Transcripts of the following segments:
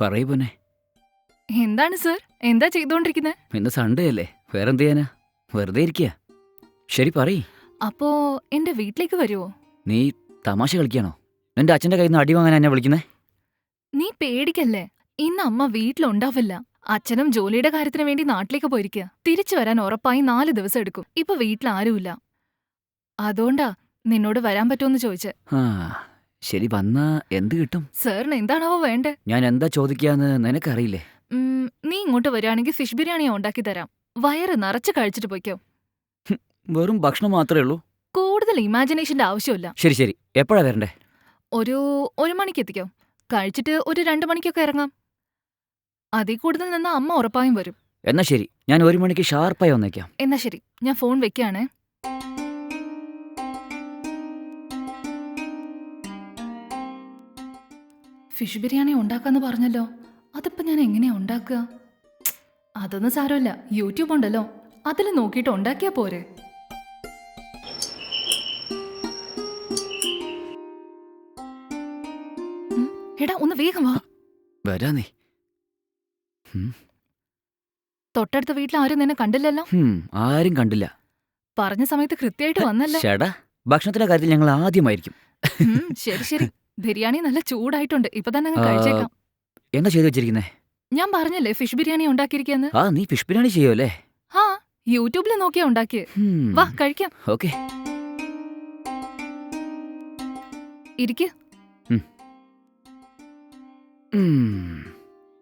പറയൂ പൊന്നെ. എന്താണ് സർ? എന്താ ചെയ്തോണ്ടിരിക്കുന്നത് ഇന്ന് സൺഡേ അല്ലേ? വേറെന്ത് ചെയ്യാനാ? വെറുതെ ഇരിക്കുക ശരി പറയ്. അപ്പോ എന്റെ വീട്ടിലേക്ക് വരുമോ നീ തമാശ കളിക്കാണോ എന്റെ അച്ഛന്റെ കയ്യിൽ നിന്ന് അടി വാങ്ങാൻ എന്നെ വിളിക്കുന്നേ? നീ പേടിക്കല്ലേ? ഇന്ന് അമ്മ വീട്ടിലുണ്ടാവില്ല. അച്ഛനും ജോലിയുടെ കാര്യത്തിന് വേണ്ടി നാട്ടിലേക്ക് പോയിരിക്കുക തിരിച്ചു വരാൻ ഉറപ്പായി നാല് ദിവസം എടുക്കും. ഇപ്പൊ വീട്ടിൽ ആരുമില്ല അതുകൊണ്ടാ നിന്നോട് വരാൻ പറ്റുമെന്ന് ചോദിച്ചേ. ആ ശരി വന്നാ എന്ത് കിട്ടും? സാറിന് എന്താണാവോ വേണ്ടേ? ഞാൻ എന്താ ചോദിക്കാന്ന് നിനക്കറിയില്ലേ? ഉം, നീ ഇങ്ങോട്ട് വരികയാണെങ്കിൽ ഫിഷ് ബിരിയാണി ഉണ്ടാക്കി തരാം. വയറ് നിറച്ച് കഴിച്ചിട്ട് പോയിക്കോ. വെറും ഭക്ഷണം മാത്രമേ ഉള്ളൂ. കൂടുതൽ ഇമാജിനേഷന്റെ ആവശ്യമില്ല. ശരി ശരി. എപ്പോഴാ വരണ്ടേ? ഒരു ഒരു മണിക്ക് എത്തിക്കോ. കഴിച്ചിട്ട് ഒരു രണ്ട് മണിക്കൊക്കെ ഇറങ്ങാം. അതിൽ കൂടുതൽ നിന്ന് അമ്മ ഉറപ്പായും വരും. എന്നാ ശരി. ഞാൻ ഒരു മണിക്ക് ഷാർപ്പായി വന്നേക്കാം. എന്നാ ശരി. ഞാൻ ഫോൺ വെക്കാണേ. ഫിഷ് ബിരിയാണി ഉണ്ടാക്കാന്ന് പറഞ്ഞല്ലോ. അതിപ്പോ ഞാൻ എങ്ങനെയാ ഉണ്ടാക്കുക? അതൊന്നും സാരമില്ല. യൂട്യൂബ് ഉണ്ടല്ലോ. അതിൽ നോക്കിയിട്ട് ഉണ്ടാക്കിയാ പോരെ. എടാ ഒന്ന് വേഗം വാ. വരാ നീ തൊട്ടടുത്ത വീട്ടിൽ ആരും നിന്നെ കണ്ടില്ലല്ലോ? ആരും കണ്ടില്ല. പറഞ്ഞ സമയത്ത് കൃത്യമായിട്ട് വന്നല്ലേ? ഭക്ഷണത്തിന്റെ കാര്യത്തിൽ ഞങ്ങൾ ആദ്യമായിരിക്കും. ശരി ശരി. ബിരിയാണി നല്ല ചൂടായിട്ടുണ്ട്. ഇപ്പൊ തന്നെ അങ്ങ് കഴിച്ചേക്കാം. എന്താ ചെയ്തു വെച്ചിരിക്കുന്നേ? ഞാൻ പറഞ്ഞല്ലേ ഫിഷ് ബിരിയാണി ഉണ്ടാക്കിയിരിക്കാന്ന്? ആ നീ ഫിഷ് ബിരിയാണി ചെയ്യുമല്ലേ ആ യൂട്യൂബിൽ നോക്കിയാ ഉണ്ടാക്കിയത് വാ കഴിക്കാം. ഓക്കെ. ഇരിക്ക്.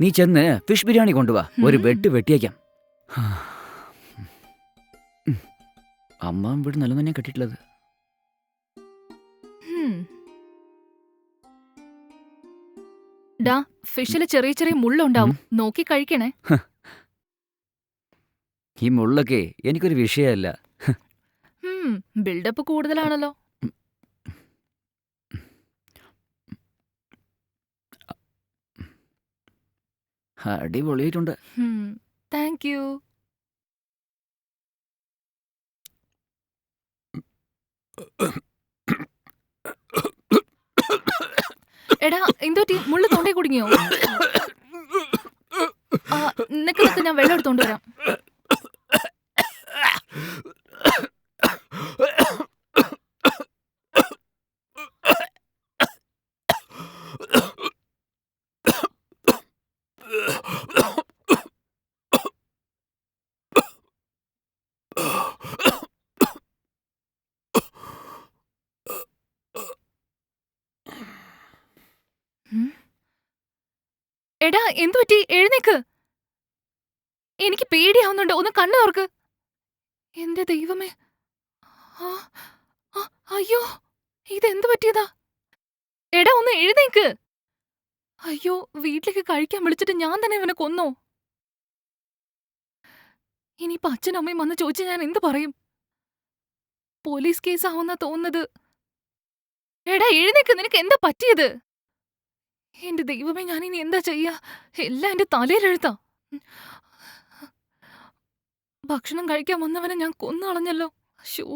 നീ ചെന്ന് ഫിഷ് ബിരിയാണി കൊണ്ടുവാ. ഒരു. വെട്ട് വെട്ടിയേക്കാം. അമ്മ ഇവിടെ നല്ല തന്നെ കെട്ടിട്ടുള്ളത് ഡാ ഫിഷിൽ ചെറിയ ചെറിയ മുള്ളുണ്ടാവും. നോക്കി കഴിക്കണേ. ഈ മുള്ളൊക്കെ എനിക്കൊരു വിഷയമല്ല ബിൽഡപ്പ് കൂടുതലാണല്ലോ. അടിപൊളിയായിട്ടുണ്ട് താങ്ക് യു. എടാ എന്തോ മുള്ളു തൊണ്ടേ കുടുങ്ങിയോ? നിനക്ക് ഞാൻ വെള്ളം എടുത്തോണ്ട് വരാം. എടാ എന്തുപറ്റി? എഴുന്നേക്ക്. എനിക്ക് പേടിയാവുന്നുണ്ട്. ഒന്ന് കണ്ണു തുറക്ക് എന്റെ ദൈവമേ. അയ്യോ ഇതെന്ത് പറ്റിയതാ? എടാ ഒന്ന് എഴുന്നേക്ക്. അയ്യോ വീട്ടിലേക്ക് കഴിക്കാൻ വിളിച്ചിട്ട് ഞാൻ തന്നെ ഇവനെ കൊന്നോ? ഇനിയിപ്പൊ അച്ഛനും അമ്മയും വന്ന് ചോദിച്ചാൽ ഞാൻ എന്ത് പറയും? പോലീസ് കേസ് ആവുന്ന തോന്നുന്നത്. എടാ എഴുന്നേക്ക്. നിനക്ക് എന്താ പറ്റിയത്? എന്റെ ദൈവമേ ഞാൻ ഇനി എന്താ ചെയ്യാ? എല്ലാം എന്റെ തലയിലെഴുത്താ. ഭക്ഷണം കഴിക്കാൻ വന്നവനെ ഞാൻ കൊന്നു കളഞ്ഞല്ലോ ശോ